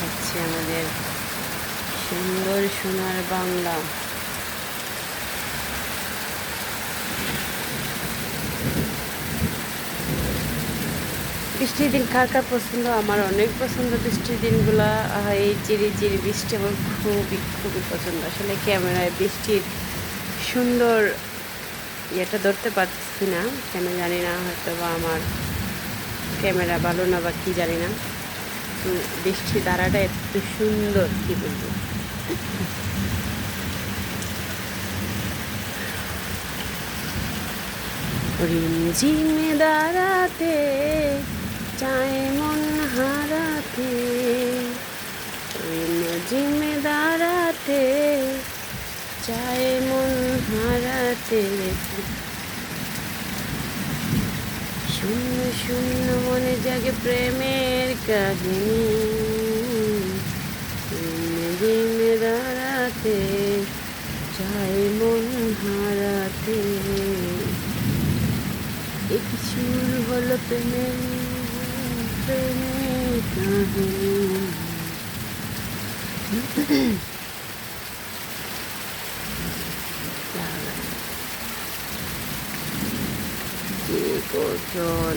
হচ্ছে আমাদের সুন্দর সোনার বাংলা বৃষ্টির দিন কার কার পছন্দ আমার অনেক পছন্দ বৃষ্টির দিনগুলা এই চিরি চিরি বৃষ্টি আমার খুবই খুবই পছন্দ। আসলে ক্যামেরায় বৃষ্টির সুন্দর ইয়েটা ধরতে পারছি না, কেন জানি না হয়তো বা আমার ক্যামেরা ভালো না বা কী জানি না। বৃষ্টি ধারাটা এত সুন্দর, কী বলব। রিমঝিমে দাঁড়াতে, চায় মন হারাতে। রিমঝিমে দাঁড়াতে, চায় মন হারাতে। শূন্য শূন্য মনে জাগে প্রেমের কাহিনী। রিমঝিমে দাঁড়াতে চায় মন হারাতে। সুর হলো প্রেমের প্রেমের কাহিনী? কি করজন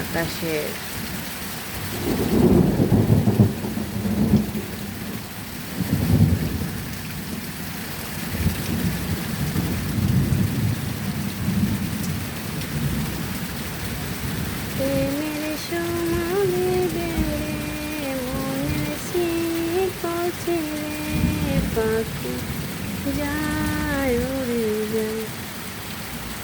আকাশের পাখি যায় যায়।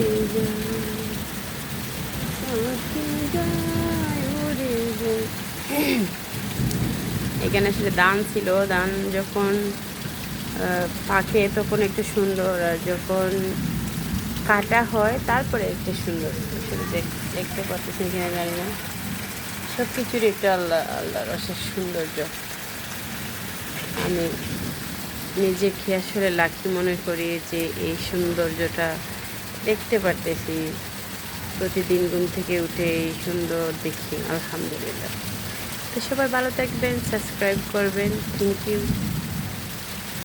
এখানে আসলে দান ছিল, দান যখন পাকে তখন একটু সুন্দর, আর যখন কাটা হয় তারপরে একটু সুন্দর। দেখতে পাচ্ছি কিনা জানি না। সব কিছুরই একটা আল্লাহ আল্লাহ রসের সৌন্দর্য। আমি নিজেকে আসলে লাকি মনে করি যে এই সৌন্দর্যটা দেখতে পারতেছি। প্রতিদিন ঘুম থেকে উঠে সুন্দর দেখি আলহামদুলিল্লাহ। তো সবাই ভালো থাকবেন, সাবস্ক্রাইব করবেন। Thank you